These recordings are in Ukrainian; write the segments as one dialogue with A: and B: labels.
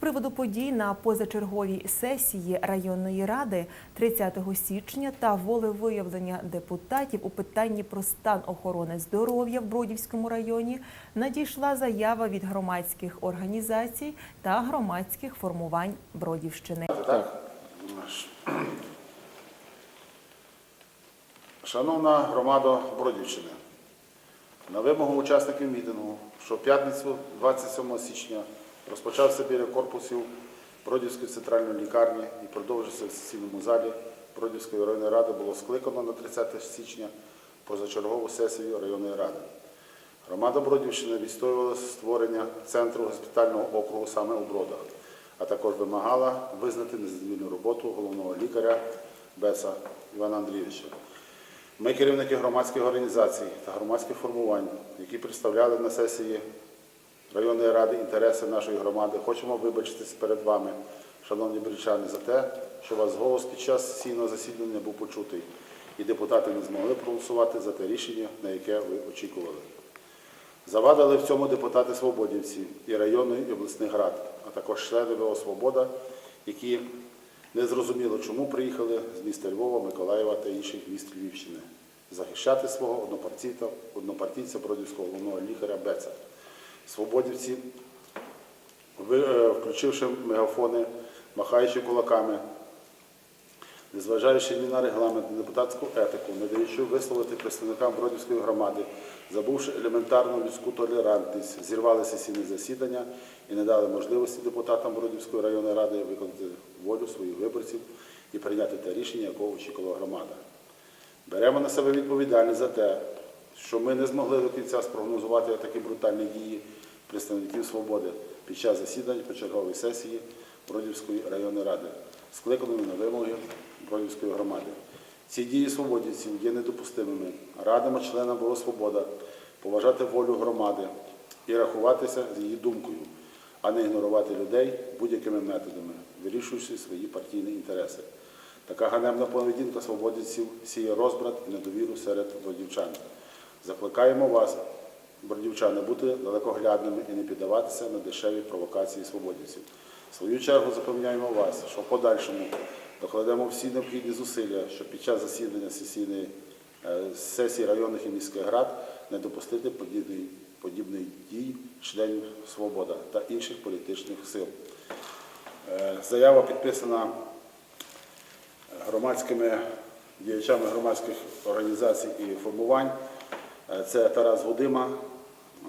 A: приводу подій на позачерговій сесії районної ради 30 січня та волевиявлення депутатів у питанні про стан охорони здоров'я в Бродівському районі надійшла заява від громадських організацій та громадських формувань Бродівщини.
B: Так? Шановна громада Бродівщини, на вимогу учасників мітингу, що в п'ятницю 27 січня розпочався біля корпусів Бродівської центральної лікарні і продовжився в сесійному залі Бродівської районної ради було скликано на 30 січня позачергову сесію районної ради. Громада Бродівщини відстоювала створення центру госпітального округу саме у Бродах, а також вимагала визнати незадовільну роботу головного лікаря Беса Івана Андрійовича. Ми, керівники громадських організацій та громадських формувань, які представляли на сесії районної ради інтереси нашої громади, хочемо вибачитись перед вами, шановні брічани, за те, що ваш голос під час сесійного засідання був почутий, і депутати не змогли проголосувати за те рішення, на яке ви очікували. Завадили в цьому депутати свободівці і районної і обласних рад, а також члени ВО «Свобода», які не зрозуміло, чому приїхали з міста Львова, Миколаєва та інших міст Львівщини захищати свого однопартійця, однопартійця бродівського головного лікаря Беца. Свободівці, е, включивши мегафони, махаючи кулаками, незважаючи ні на регламент, ні на депутатську етику, не даючи висловити представникам Бродівської громади, забувши елементарну людську толерантність, зірвали сесійне засідання і не дали можливості депутатам Бродівської районної ради виконати волю своїх виборців і прийняти те рішення, якого очікувала громада. Беремо на себе відповідальність за те, що ми не змогли до кінця спрогнозувати такі брутальні дії представників свободи під час засідань почергової сесії Бродівської районної ради, скликаної на вимоги Бродівської громади. Ці дії свободівців є недопустимими. Радимо членам ВО «Свобода» поважати волю громади і рахуватися з її думкою, а не ігнорувати людей будь-якими методами, вирішуючи свої партійні інтереси. Така ганебна поведінка свободівців сіє розбрат і недовіру серед бродівчан. Закликаємо вас, бродівчани, бути далекоглядними і не піддаватися на дешеві провокації свободівців. В свою чергу запевняємо вас, що в подальшому докладемо всі необхідні зусилля, щоб під час засідання сесійної е, сесії районних і міських рад не допустити подібний, подібних дій членів Свобода та інших політичних сил. Е, Заява підписана громадськими діячами громадських організацій і формувань. Е, Це Тарас Гудима,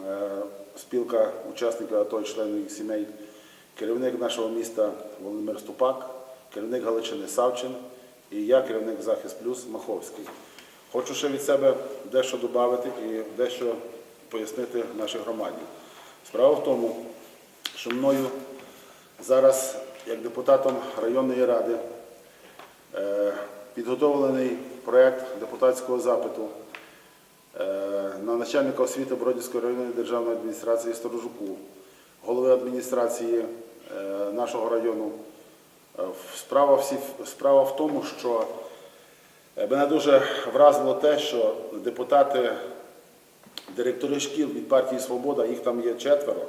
B: е, спілка учасників АТО і членів їх сімей, керівник нашого міста Володимир Ступак, керівник Галичини Савчин і я, керівник Захист Плюс Маховський. Хочу ще від себе дещо додати і дещо пояснити нашій громаді. Справа в тому, що мною зараз, як депутатом районної ради, Е, Підготовлений проєкт депутатського запиту на начальника освіти Бродівської районної державної адміністрації Сторожуку, голови адміністрації е, нашого району. Е, Справа, всі, справа в тому, що е, мене дуже вразило те, що депутати, директори шкіл від партії Свобода, їх там є четверо,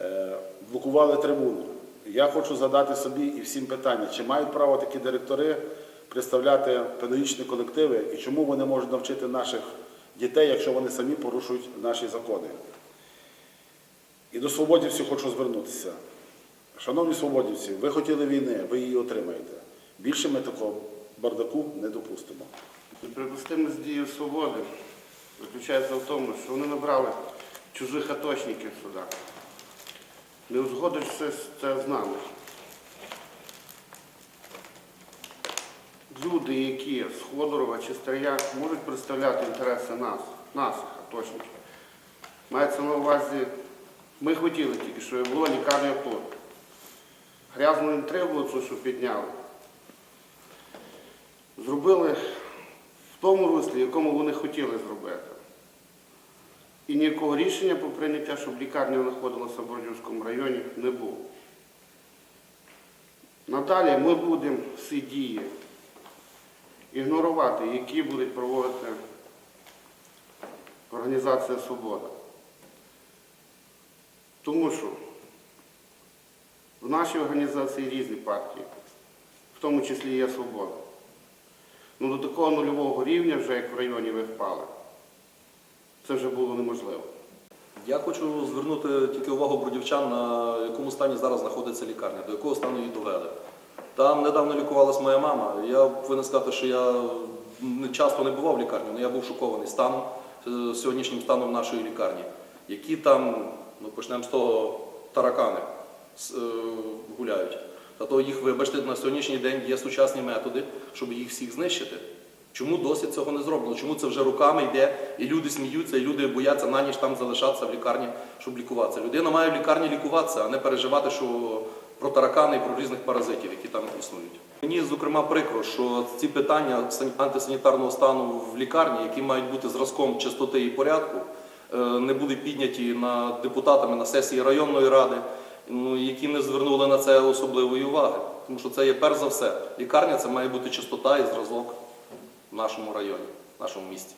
B: е, блокували трибуну. Я хочу задати собі і всім питання, чи мають право такі директори представляти педагогічні колективи і чому вони можуть навчити наших дітей, якщо вони самі порушують наші закони. І до свободівців хочу звернутися. Шановні свободівці, ви хотіли війни, ви її отримаєте. Більше ми такого бардаку не допустимо.
C: Неприпустимість дії свободи заключається в тому, що вони набрали чужих аточників сюди. Не узгодивши це з нами. Люди, які з Ходорова чи Старя можуть представляти інтереси нас, нас, аточників. Мається на увазі, ми хотіли тільки, щоб була лікарня тут. Грязну інтригу, цю, що підняли, зробили в тому руслі, якому вони хотіли зробити. І ніякого рішення про прийняття, щоб лікарня знаходилася в Бордівському районі, не було. Надалі ми будемо всі дії ігнорувати, які будуть проводити Організація Свобода. Тому що В нашій організації різні партії, в тому числі є свобода. Ну до такого нульового рівня, вже як в районі ви впали, це вже було неможливо.
D: Я хочу звернути тільки увагу бродівчан, на якому стані зараз знаходиться лікарня, до якого стану її довели. Там недавно лікувалась моя мама. Я повинен сказати, що я часто не бував в лікарні, але я був шокований станом, е, сьогоднішнім станом нашої лікарні. Які там, ну почнемо з того, таракани е, гуляють. Та то їх, вибачте, на сьогоднішній день є сучасні методи, щоб їх всіх знищити. Чому досі цього не зроблено? Чому це вже руками йде, і люди сміються, і люди бояться на ніч там залишатися в лікарні, щоб лікуватися. Людина має в лікарні лікуватися, а не переживати, що про таракани і про різних паразитів, які там існують. Мені, зокрема, прикро, що ці питання сан- антисанітарного стану в лікарні, які мають бути зразком чистоти і порядку, е, не були підняті на депутатами на сесії районної ради, ну, які не звернули на це особливої уваги. Тому що це є перш за все. Лікарня це має бути чистота і зразок в нашому районі, в нашому місті.